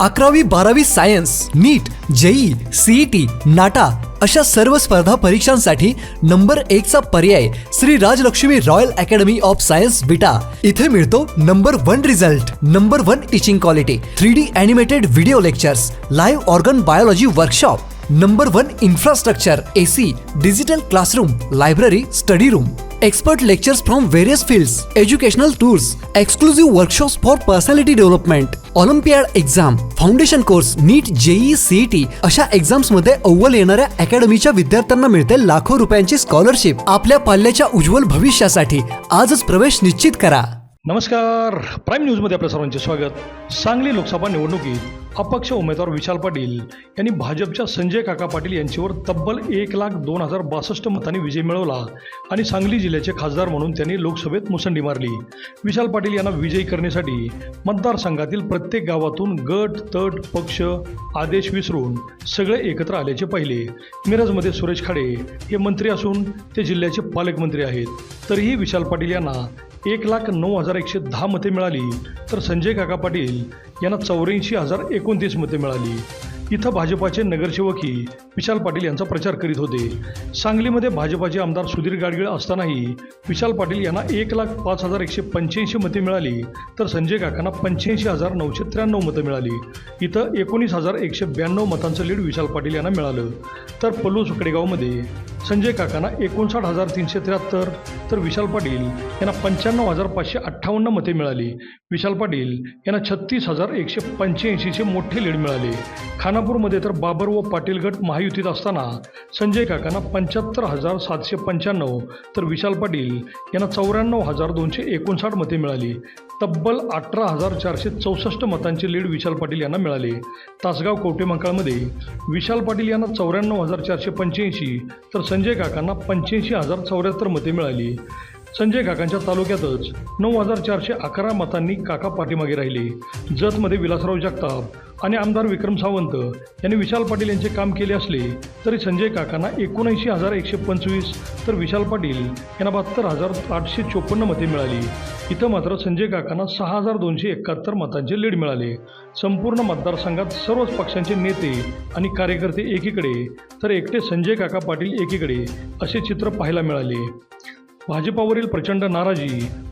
अकरावी बारावी science NEET JEE CET NATA अशा सर्व स्पर्धा परीक्षांसाठी नंबर एकचा पर्याय Shri Rajlakshmi royal academy of science Vita इथे मिळतो number one result number one teaching quality three D animated video lectures live organ biology workshop number one infrastructure AC digital classroom library study room. Expert lectures from various fields, educational tours exclusive workshops for personality development olympiad exam foundation course NEET JEE CET अशा एक्झाम्समध्ये अव्वल येणाऱ्या अकॅडमीच्या विद्यार्थ्यांना मिळते लाखो रुपयांची scholarship. आपल्या पाल्याच्या उज्ज्वल भविष्यासाठी आजच प्रवेश निश्चित करा. नमस्कार. प्राईम न्यूजमध्ये आपल्या सर्वांचे स्वागत. सांगली लोकसभा निवडणुकीत अपक्ष उमेदवार विशाल पाटील यांनी भाजपच्या संजय काका पाटील यांच्यावर तब्बल एक लाख दोन हजार बासष्ट मतांनी विजय मिळवला आणि सांगली जिल्ह्याचे खासदार म्हणून त्यांनी लोकसभेत मुसंडी मारली. विशाल पाटील यांना विजयी करण्यासाठी मतदारसंघातील प्रत्येक गावातून गट तट पक्ष आदेश विसरून सगळे एकत्र आल्याचे पाहिले. मिरजमध्ये सुरेश खाडे हे मंत्री असून ते जिल्ह्याचे पालकमंत्री आहेत. तरीही विशाल पाटील यांना एक लाख नऊ हजार एकशे दहा मते मिळाली. तर संजय काका पाटील यांना चौऱ्याऐंशी हजार एकोणतीस मते मिळाली. इथं भाजपाचे नगरसेवकही विशाल पाटील यांचा प्रचार करीत होते. सांगलीमध्ये भाजपाचे आमदार सुधीर गाडगीळ असतानाही विशाल पाटील यांना एक लाख पाच हजार एकशे पंच्याऐंशी मते मिळाली. तर संजय काकांना पंच्याऐंशी हजार नऊशे त्र्याण्णव मतं मिळाली. इथं एकोणीस हजार एकशे ब्याण्णव मतांचं लीड विशाल पाटील यांना मिळालं. तर पल्लू सुकडेगावमध्ये संजय काकांना एकोणसाठ हजार तीनशे त्र्याहत्तर. तर विशाल पाटील यांना पंच्याण्णव हजार पाचशे अठ्ठावन्न मते मिळाली. विशाल पाटील यांना छत्तीस हजार एकशे पंच्याऐंशीचे मोठे लीड मिळाले. खानापूरमध्ये तर बाबर व पाटील गट महायुतीत असताना संजय काकांना पंच्याहत्तर हजार सातशे पंच्याण्णव. तर विशाल पाटील यांना चौऱ्याण्णव हजार दोनशे एकोणसाठ मते मिळाली. तब्बल अठरा हजार चारशे चौसष्ट मतांचे लीड विशाल पाटील यांना मिळाले. तासगाव कवटेमंकाळमध्ये विशाल पाटील यांना चौऱ्याण्णव हजार चारशे पंच्याऐंशी. तर संजय काकांना पंच्याऐंशी हजार चौऱ्याहत्तर मते मिळाली. संजय काकांच्या तालुक्यातच नऊ हजार चारशे अकरा मतांनी काका पाठीमागे राहिले. जतमध्ये विलासराव जगताप आणि आमदार विक्रम सावंत यांनी विशाल पाटील यांचे काम केले असले तरी संजय काकांना एकोणऐंशी हजार एकशे पंचवीस तर विशाल पाटील यांना बहात्तर हजार आठशे चोपन्न मते मिळाली. इथं मात्र संजय काकांना सहा हजार दोनशे एकाहत्तर मतांचे लीड मिळाले. संपूर्ण मतदारसंघात सर्वच पक्षांचे नेते आणि कार्यकर्ते एकीकडे तर एकटे संजय काका पाटील एकीकडे असे चित्र पाहायला मिळाले. भाजपावरील प्रचंड नाराजी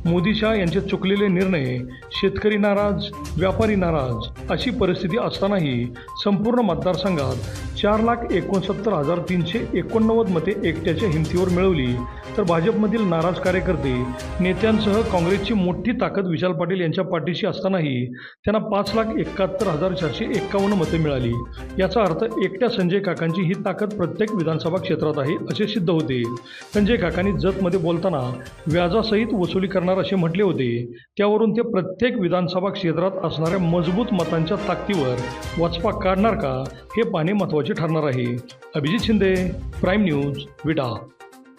मोदी शाह यांचे चुकलेले निर्णय शेतकरी नाराज व्यापारी नाराज अशी परिस्थिती असतानाही संपूर्ण मतदारसंघात चार लाख एकोणसत्तर हजार तीनशे एकोणनव्वद मते एकट्याच्या हिमतीवर मिळवली. तर भाजपमधील नाराज कार्यकर्ते नेत्यांसह काँग्रेसची मोठी ताकद विशाल पाटील यांच्या पाठीशी असतानाही त्यांना पाच लाख एकाहत्तर हजार चारशे एक्कावन्न मते मिळाली. याचा अर्थ एकट्या संजय काकांची ही ताकद प्रत्येक विधानसभा क्षेत्रात आहे असे सिद्ध होते. संजय काकांनी जतमध्ये बोलताना व्याजासहित वसुली लागणार असे म्हटले होते. त्यावरून ते प्रत्येक विधानसभा क्षेत्रात असणाऱ्या मजबूत मतांच्या ताकदीवर वचपा काढणार का हे पाहणे महत्त्वाचे ठरणार आहे. Abhijit Shinde prime news Vita